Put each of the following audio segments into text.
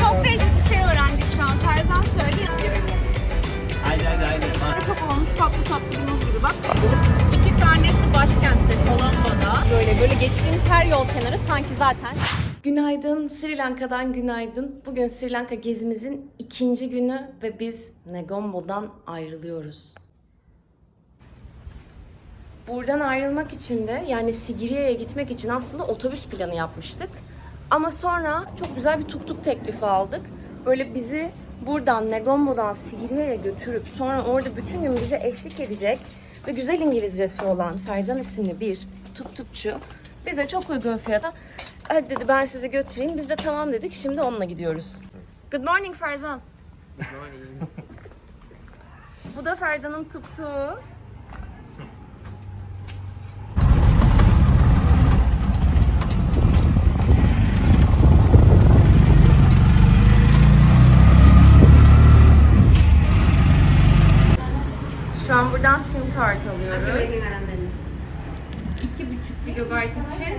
Çok değişik bir şey öğrendik şu an. Ferzan söyledi. Haydi haydi haydi. Çok olmuş tatlı tatlı bir muz gibi bak. İki tanesi başkentte Colombo'da. Böyle böyle geçtiğimiz her yol kenarı sanki zaten. Günaydın Sri Lanka'dan günaydın. Bugün Sri Lanka gezimizin ikinci günü ve biz Negombo'dan ayrılıyoruz. Buradan ayrılmak için de yani Sigiriye'ye gitmek için aslında otobüs planı yapmıştık. Ama sonra çok güzel bir tuk tuk teklifi aldık. Böyle bizi buradan Negombo'dan Sigiriye'ye götürüp sonra orada bütün gün bize eşlik edecek ve güzel İngilizcesi olan Ferzan isimli bir tuk tukçu bize çok uygun fiyata hadi dedi ben sizi götüreyim. Biz de tamam dedik. Şimdi onunla gidiyoruz. Good morning Ferzan. Bu da Ferzan'ın tuktuğu. Şu an buradan sim kart alıyoruz. 2,5 GB için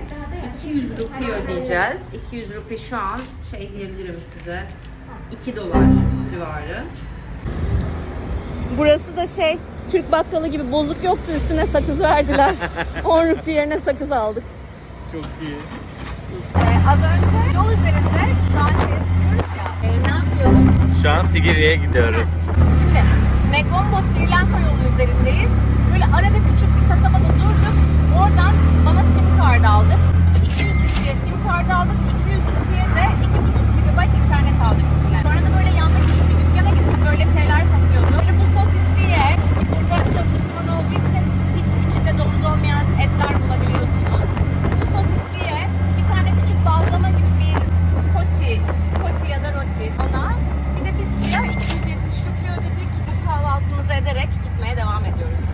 200 rupi ödeyeceğiz. 200 rupi şu an şey diyebilirim size 2 dolar civarı. Burası da şey Türk bakkalı gibi bozuk yoktu üstüne sakız verdiler. 10 rupi yerine sakız aldık. Çok iyi. Ee, az önce yol üzerinde şu an şey yapıyoruz ya. e, ne yapıyorduk? Şu an Sigiri'ye gidiyoruz. Şimdi Negombo Sri Lanka yolu üzerindeyiz. Böyle arada küçük bir kasabada durduk. Oradan bana sim kart aldık. 200 rupiye sim kart aldık. 200 rupiye de 2,5 GB internet aldık içine. Sonra da böyle yanında küçük bir dükkana gittik. Böyle şeyler satıyordu. Böyle bu sosisliye ki burada çok Müslüman olduğu için hiç içinde domuz olmayan etler bulabiliyorsunuz. Bu sosisliye bir tane küçük bazlama gibi bir koti, koti ya da roti ona bir de bir suya 270 rupiye ödedik. Bu kahvaltımızı ederek gitmeye devam ediyoruz.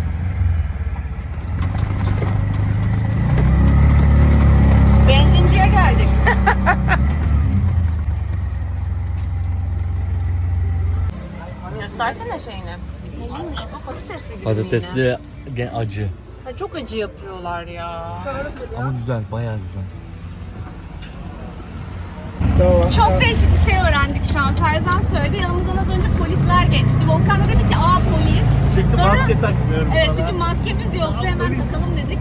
Benzinciye geldik. Göstersene şeyini. Neliymiş bu? Patatesli gibi miydi? Patatesli gen- acı. Ha, çok acı yapıyorlar ya. Ama güzel, bayağı güzel. Çok değişik bir şey öğrendik şu an. Ferzan söyledi. Yanımızdan az önce polisler geçti. Volkan da dedi ki aa polis. Çünkü Sonra- maske takmıyorum Evet çünkü maskemiz yoktu. Hemen takalım dedik.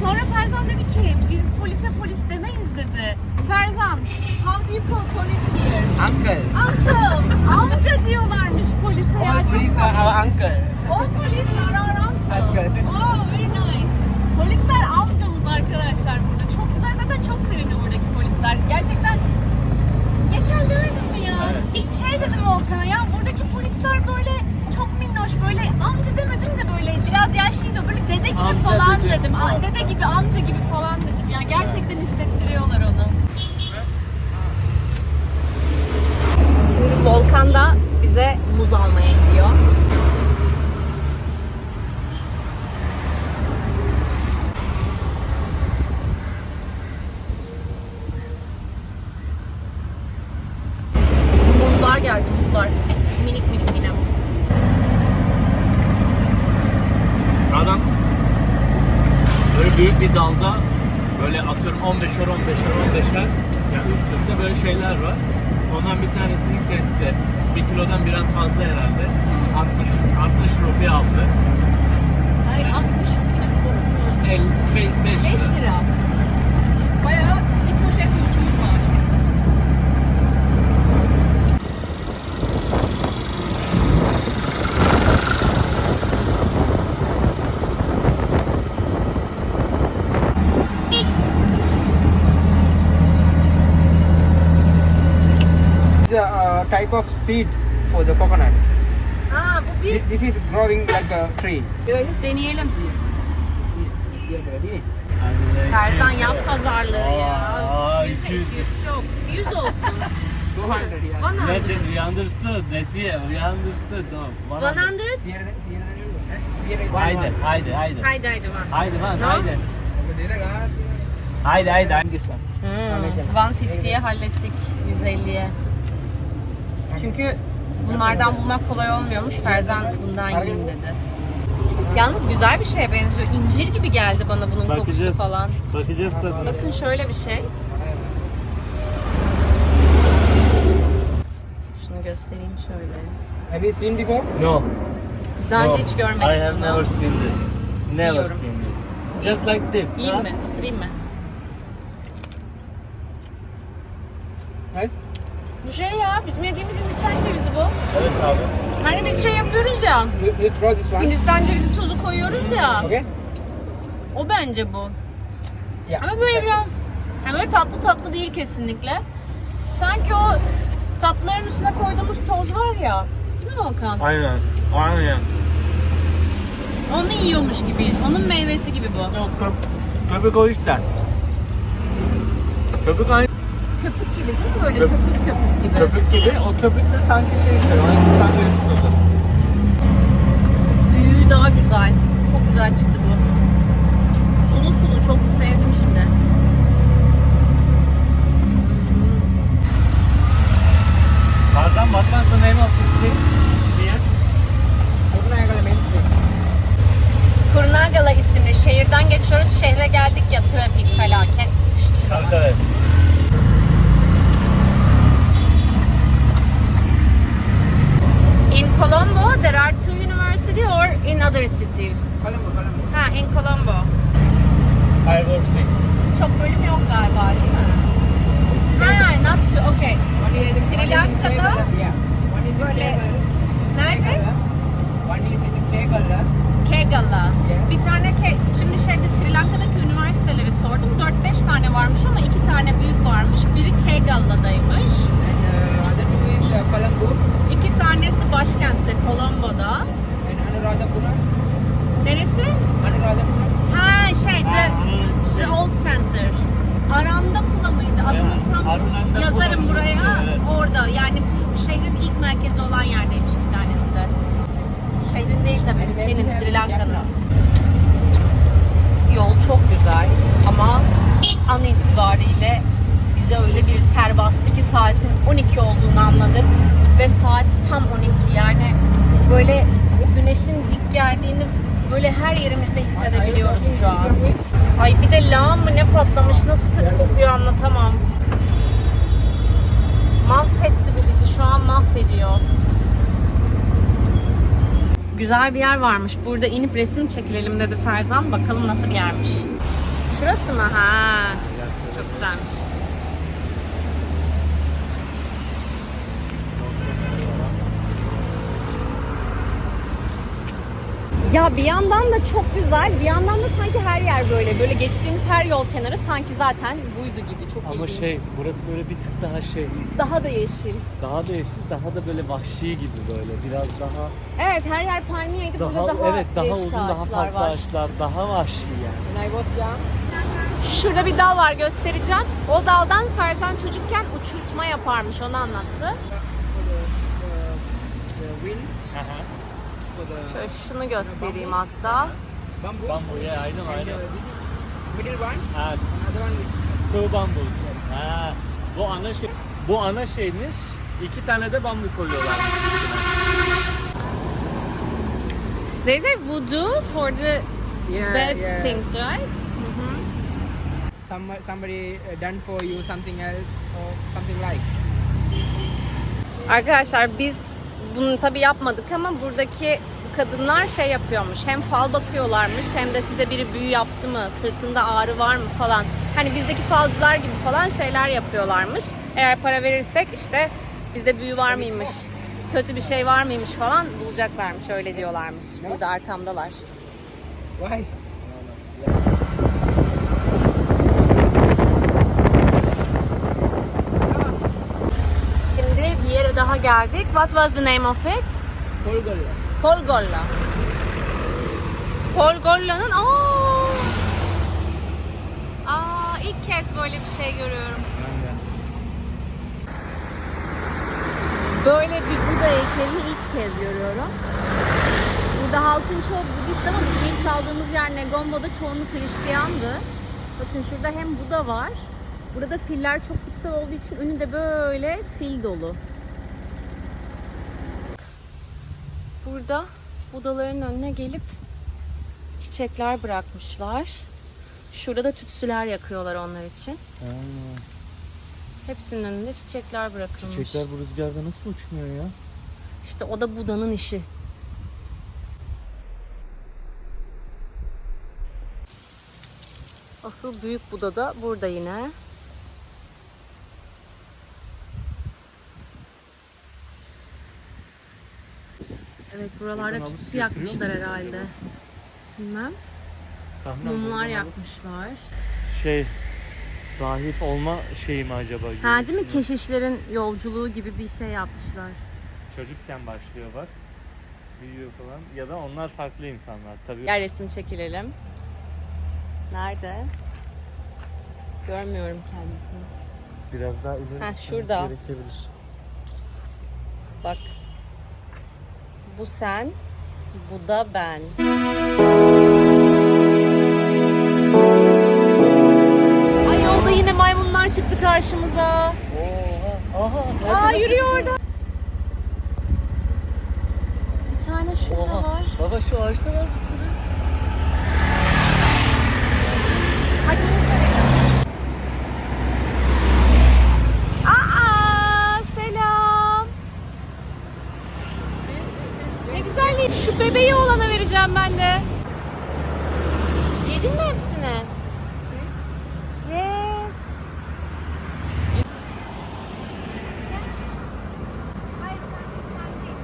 Sonra Ferzan dedi ki biz polise polis demeyiz dedi. Ferzan, how do you call police here? Uncle. Uncle, amca diyorlarmış polise ya. All Çok police are uncle. All police are our uncle. Oh, very nice. Polisler amcamız arkadaşlar burada. Çok güzel. Zaten çok sevimli buradaki polisler. Gerçekten geçen demedim mi ya? İlk şey dedim Volkan'a ya buradaki polisler böyle çok minnoş böyle amca demedim de böyle biraz yaşlıydı böyle dede gibi Amca falan dedi. dedim. Aa, Dede gibi amca gibi falan dedim ya gerçekten hissettiriyorlar onu. Şimdi Volkan da bize muz almaya gidiyor. Muzlar geldi muzlar. Minik minik yine. Adam böyle büyük bir dalda böyle atıyorum 15'er 15'er 15'er yani üst üste böyle şeyler var. Ondan bir tanesini kesti. Bir kilodan biraz fazla herhalde. 60 60 rupi aldı. Hayır 60 ne kadar ucuz. 55 5 lira. Bayağı bir poşet muzumuz var. The uh, type of seed for the coconut. Aa bu bir This is growing like a tree. deneyelim. Ferzan yap pazarlığı ya. Aa, 100 de 200. 200 çok. 100 olsun. 200 here. Bana. This is we understood. This we understood. Tamam. 100. Here, here, here. Haydi, haydi, haydi. Haydi haydi var. Haydi lan, No? haydi. Haydi, haydi. Hmm, 150'ye hallettik 150'ye. Çünkü bunlardan bulmak kolay olmuyormuş. Ferzan bundan yiyeyim dedi. Yalnız güzel bir şeye benziyor. İncir gibi geldi bana bunun kokusu Bakacağız. falan. Bakacağız tadına. Bakın şöyle bir şey. Şöyle. Have you seen before? No. Biz daha önce hiç görmedik I have bunu. never seen this. Never Biliyorum. seen this. Just like this. Yiyeyim huh? mi? Isırayım mı? Right? Bu şey ya, bizim yediğimiz Hindistan cevizi bu. Evet abi. Hani biz şey yapıyoruz ya, You, you throw this one. Hindistan cevizi tozu koyuyoruz ya. Okay? O bence bu. Yeah. Ama böyle biraz, yani böyle tatlı tatlı değil kesinlikle. Sanki o tatlıların üstüne koyduğumuz toz var ya. Değil mi Volkan? Aynen. Aynen. Onu yiyormuş gibiyiz. Onun meyvesi gibi bu. Köpük o işte. Köpük aynı Köpük gibi değil mi? Böyle Köp- köpük köpük gibi. köpük gibi. O köpük de sanki şey işte. Hindistan cevizi tadı. Büyüğü daha güzel. Çok güzel çıktı bu. Sulu sulu çok sevdim şimdi. Hmm. Pardon, what was the name of this thing? Here? Kurunayagala main street. Kurnagala isimli şehirden geçiyoruz. Şehre geldik ya trafik felaket sıkıştı. Evet, evet. In Colombo there are two university or in other city? Colombo, Colombo. Ha in Colombo. Five or six. Çok bölüm yok galiba değil mi? Ha not two. Okay. Sri Lanka'da Yeah. One is in Böyle- Kerala. nerede? One is in Kerala. Kegala. Yes. Bir tane ke şimdi şeyde Sri Lanka'daki üniversiteleri sordum. 4-5 tane varmış ama iki tane büyük varmış. Biri Kegala'daymış. And uh, other two is uh, Colombo İki tanesi başkentte Colombo'da. and Anuradhapura. Neresi? Ha şey the, the şey- Old Center. Arandapula mıydı? Adını Evet, tam Arunapula yazarım mıydı? buraya. Evet. Orada yani bu şehrin ilk merkezi olan yerdeymiş iki tanesi de. Şehrin değil tabii ülkenin Sri Lanka'nın. Yol çok güzel ama an itibariyle bize öyle bir ter bastı ki saatin 12 olduğunu anladık ve saat tam 12 yani böyle güneşin dik geldiğini böyle her yerimizde hissedebiliyoruz şu an. Ay bir de lağım mı ne patlamış nasıl kötü kokuyor anlatamam. Mahvetti bu bizi şu an mahvediyor. Güzel bir yer varmış. Burada inip resim çekilelim dedi Ferzan. Bakalım nasıl bir yermiş. Şurası mı? Ha. Çok güzelmiş. Ya bir yandan da çok güzel, bir yandan da sanki her yer böyle. Böyle geçtiğimiz her yol kenarı sanki zaten buydu gibi. Çok Ama ilginç. şey, burası böyle bir tık daha şey, Daha da yeşil. daha da yeşil, daha da böyle vahşi gibi böyle. Biraz daha, Evet her yer palmiyeydi. daha, Burada daha evet daha değişik uzun, daha ağaçlar farklı var. ağaçlar, daha vahşi yani. Şurada bir dal var göstereceğim. O daldan Ferzan çocukken uçurtma yaparmış onu anlattı. For Şöyle şunu göstereyim hatta. bamboo. Bambu, yeah, I know, I middle one, Ha, another one with two bambus. Ha, bu ana şey, bu ana şeymiş. İki tane de bambu koyuyorlar. They say voodoo for the yeah, bad yeah. things, right? Some, somebody uh, done for you something else or something like. Arkadaşlar biz bunu tabi yapmadık ama buradaki kadınlar şey yapıyormuş. Hem fal bakıyorlarmış hem de size biri büyü yaptı mı, sırtında ağrı var mı falan. Hani bizdeki falcılar gibi falan şeyler yapıyorlarmış. Eğer para verirsek işte bizde büyü var mıymış, kötü bir şey var mıymış falan bulacaklarmış. Öyle diyorlarmış. Burada arkamdalar. Why? Şimdi bir yere daha geldik. What was the name of it? Polgolla. Polgolla. Polgolla'nın aa! Aa ilk kez böyle bir şey görüyorum. Böyle bir Buda heykelini ilk kez görüyorum. Burada halkın çoğu Budist ama bizim ilk kaldığımız yer Negombo'da çoğunluk Hristiyandı. Bakın şurada hem Buda var. Burada filler çok kutsal olduğu için önü de böyle fil dolu. Burada Budaların önüne gelip çiçekler bırakmışlar. Şurada da tütsüler yakıyorlar onlar için. Hepsinin önünde çiçekler bırakılmış. Çiçekler bu rüzgarda nasıl uçmuyor ya? İşte o da Buda'nın işi. Asıl büyük Buda da burada yine. Evet buralarda alıp tütsü yakmışlar musun herhalde. acaba? Bilmem. Tahminen Mumlar buradan alıp- yakmışlar. Şey, rahip olma şeyi mi acaba? Ha değil mi? düşünüyorum. Keşişlerin yolculuğu gibi bir şey yapmışlar. Çocukken başlıyor bak. Büyüyor falan. Ya da onlar farklı insanlar tabii. Gel resim çekilelim. Nerede? Görmüyorum kendisini. Biraz daha ileri Ha, gitmemiz şurada. gerekebilir. Bak. Bu sen, bu da ben. Ay yolda yine maymunlar çıktı karşımıza. Oha. Aha. Aa yürüyor orada. Bir tane şurada Oha. var. Baba şu ağaçta var bir sürü. Hadi selam. Ne güzel Şu bebeği olana vereceğim ben de. Yedin mi hepsini? Yes. Hayır sen değil.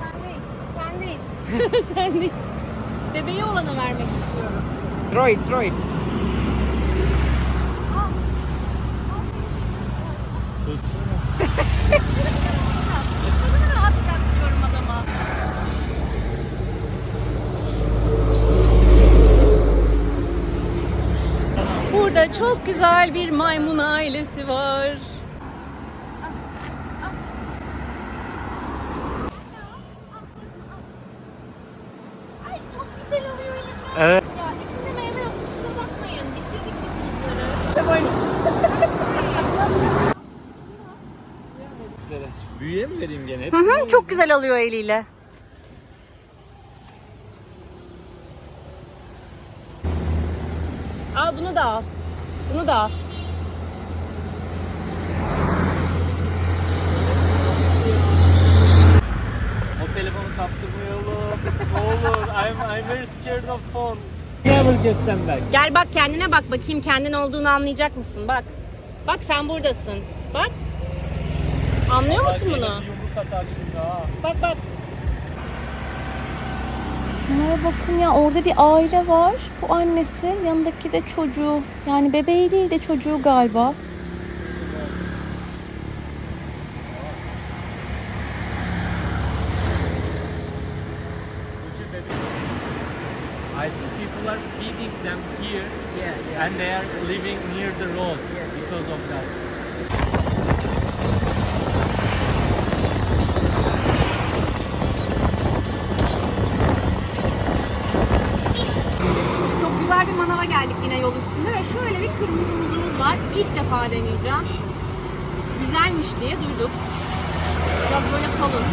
Sen değil. Sen değil. sen değil. Bebeği olana vermek istiyorum. Throw it, Burada çok güzel bir maymun ailesi var. Ay çok güzel oluyor elimde. Evet. Ya içinde meyve yok kusura bakmayın. Bitirdik biz bunları. Büyüye mi vereyim gene? Hı hı, çok güzel alıyor eliyle. Al bunu da al. Bunu da al. O telefonu kaptırmayalım. ne olur. I'm, I'm very scared of phone. Never get them back. Gel bak kendine bak bakayım kendin olduğunu anlayacak mısın? Bak. Bak sen buradasın. Bak. Anlıyor musun bunu? Bak bak. Şunlara bakın ya orada bir aile var. Bu annesi yanındaki de çocuğu. Yani bebeği değil de çocuğu galiba. I think people are feeding them here Yeah, yeah. and they are living near the road Yes, deneyeceğim. Güzelmiş diye duyduk. Biraz böyle kalın.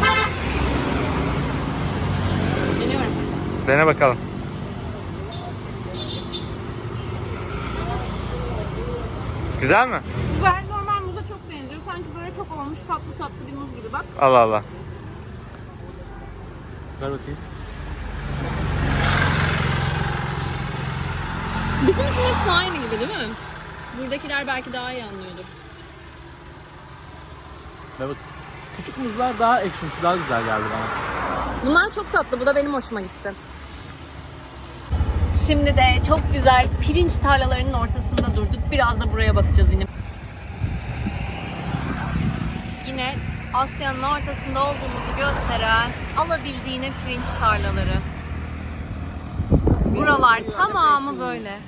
Deniyorum. Dene bakalım. Güzel mi? Güzel, normal muza çok benziyor. Sanki böyle çok olmuş tatlı tatlı bir muz gibi bak. Allah Allah. Ver bakayım. Bizim için hepsi aynı gibi değil mi? Buradakiler belki daha iyi anlıyordur. Evet. Küçük muzlar daha ekşimsi, daha güzel geldi bana. Bunlar çok tatlı. Bu da benim hoşuma gitti. Şimdi de çok güzel pirinç tarlalarının ortasında durduk. Biraz da buraya bakacağız yine. Yine Asya'nın ortasında olduğumuzu gösteren alabildiğine pirinç tarlaları. Buralar tamamı böyle.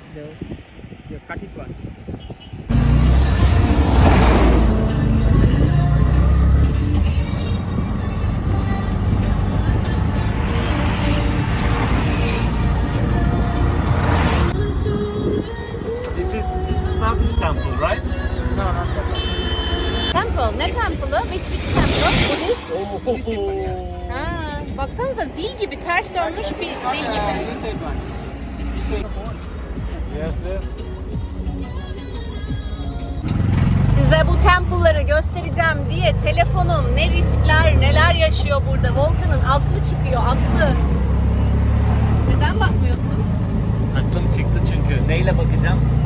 Temple, right? No, not that one. Temple. Ne temple'ı? Which, which temple? Buddhist. Temple, yeah. Ha, baksanıza zil gibi ters dönmüş bir zil gibi. Yes, yes. Size bu temple'ları göstereceğim diye telefonum ne riskler neler yaşıyor burada. Volkan'ın aklı çıkıyor aklı. Neden bakmıyorsun? Aklım çıktı çünkü. Neyle bakacağım?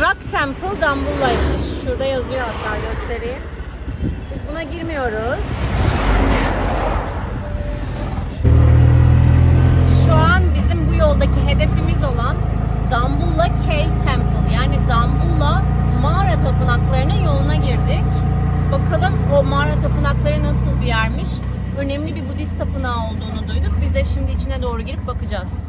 Rock Temple Dambulla'ymış. Şurada yazıyor hatta göstereyim. Biz buna girmiyoruz. Şu an bizim bu yoldaki hedefimiz olan Dambulla Cave Temple yani Dambulla mağara tapınaklarının yoluna girdik. Bakalım o mağara tapınakları nasıl bir yermiş. Önemli bir Budist tapınağı olduğunu duyduk. Biz de şimdi içine doğru girip bakacağız.